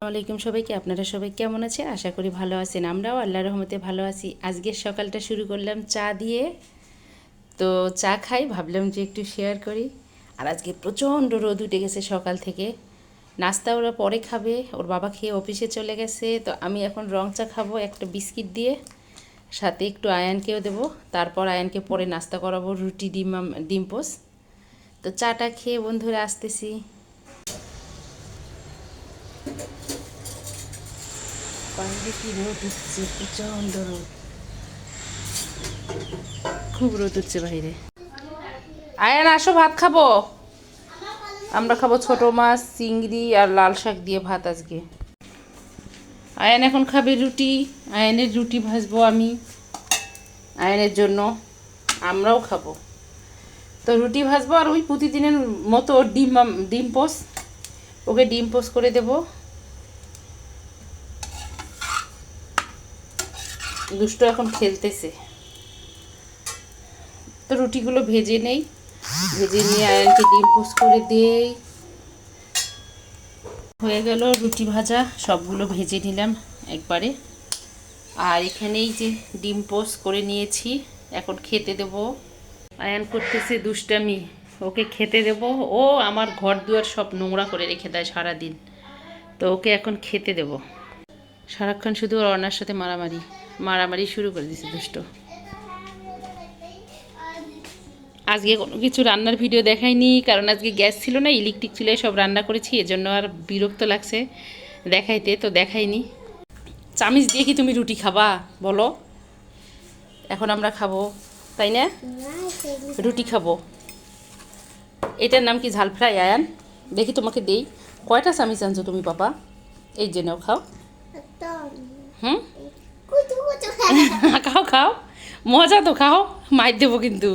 আলাইকুম সবাইকে, আপনারা সবাই কেমন আছে আশা করি ভালো আছেন। আমরাও আল্লাহ রহমতে ভালো আছি। আজকের সকালটা শুরু করলাম চা দিয়ে। তো চা খাই, ভাবলাম যে একটু শেয়ার করি। আর আজকে প্রচণ্ড রোদ উঠে গেছে সকাল থেকে। নাস্তা ওরা পরে খাবে, ওর বাবা খেয়ে অফিসে চলে গেছে। তো আমি এখন রং চা খাব, একটা বিস্কিট দিয়ে। সাথে একটু আয়ানকেও দেবো। তারপর আয়ানকে পরে নাস্তা করাবো, রুটি, ডিম, আম- ডিম পোস তো চাটা খেয়ে বন্ধুরা আসতেছি। বাইরে কি রোদ উঠছে প্রচণ্ড রোদ। খুব রোদ হচ্ছে বাইরে। আয়ান, আসো, ভাত খাব। আমরা খাব ছোট মাছ, চিংড়ি আর লাল শাক দিয়ে ভাত আজকে। আয়ান, এখন খাবে রুটি। আয়ানের রুটি ভাজবো আমি, আয়ানের জন্য। আমরাও খাব। তো রুটি ভাজবো আর ওই প্রতিদিনের মতো ডিম ডিম পোস ওকে ডিম পোস করে দেবো। দুষ্ট এখন খেলতেছে। তো রুটিগুলো ভেজে নেই। ভেজে নিয়ে আয়ানকে ডিম পোস্ট করে দেই। হয়ে গেল রুটি ভাজা, সবগুলো ভেজে নিলাম একবারে। আর এখানেই যে ডিম পোস্ট করে নিয়েছি, এখন খেতে দেব। আয়ান করতেছে দুষ্টামি, ওকে খেতে দেব। ও আমার ঘর দুয়ার সব নোংরা করে রেখে দেয় সারাদিন। তো ওকে এখন খেতে দেব। সারাক্ষণ শুধু ওর অনার সাথে মারামারি। মারামারি শুরু করে দিছে দুষ্ট। আজকে কোনো কিছু রান্নার ভিডিও দেখাইনি কারণ আজকে গ্যাস ছিল না ইলেকট্রিক চুলায় সব রান্না করেছি এজন্য আর বিরক্ত লাগছে দেখাইতে তো দেখাইনি। চামিচ দিয়ে কি তুমি রুটি খাবা বলো? এখন আমরা খাব তাই না? রুটি খাব। এটার নাম কি ঝাল ফ্রাই আয়ান? দেখি তোমাকে দেই। কয়টা চামিচ আনছো তুমি পাপা এই যে নাও খাও। হুম? খাও মজা তো খাও মার দেবো কিন্তু।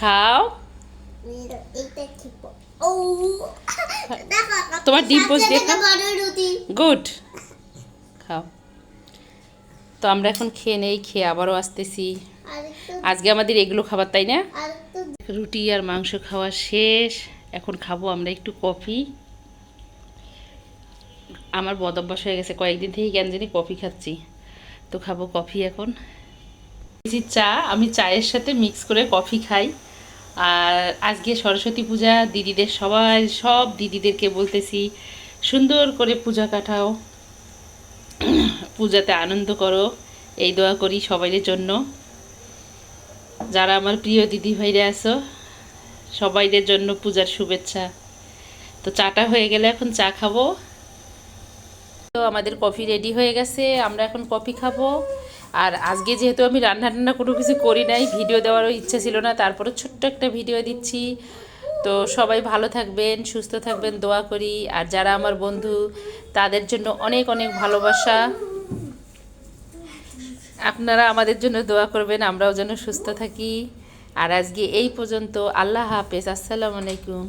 খাও। তোমার ডিম পোস্ট দিয়ে। গুড। খাও। তো আমরা এখন খেয়ে নেই খেয়ে আবারও আসতেছি। আজকে আমাদের এগুলো খাবার তাই না? রুটি আর মাংস খাওয়া শেষ। এখন খাব আমরা একটু কফি। আমার বদ অভ্যাস হয়ে গেছে কয়েকদিন থেকে কেন জানি কফি খাচ্ছি। তো খাব কফি এখন। এই চা, আমি চায়ের সাথে মিক্স করে কফি খাই। আর আজকে সরস্বতী পূজা, দিদিদের সবাই, সব দিদিদেরকে বলতেছি, সুন্দর করে পূজা কাটাও। পূজাতে আনন্দ করো, এই দোয়া করি সবাইয়ের জন্য। যারা আমার প্রিয় দিদি ভাইরা আছো, সবাইদের জন্য পূজার শুভেচ্ছা। তো চাটা হয়ে গেলে এখন চা খাব। তো আমাদের কফি রেডি হয়ে গেছে, আমরা এখন কফি খাব। আর আজকে যেহেতু আমি রান্না টান্না কোনো কিছু করি নাই ভিডিও দেওয়ারও ইচ্ছা ছিল না তারপরে ছোট্ট একটা ভিডিও দিচ্ছি। তো সবাই ভালো থাকবেন, সুস্থ থাকবেন, দোয়া করি। আর যারা আমার বন্ধু, তাদের জন্য অনেক অনেক ভালোবাসা। আপনারা আমাদের জন্য দোয়া করবেন, আমরাও যেন সুস্থ থাকি। আর আজকে এই পর্যন্ত, আল্লাহ হাফেজ, আসসালামু আলাইকুম।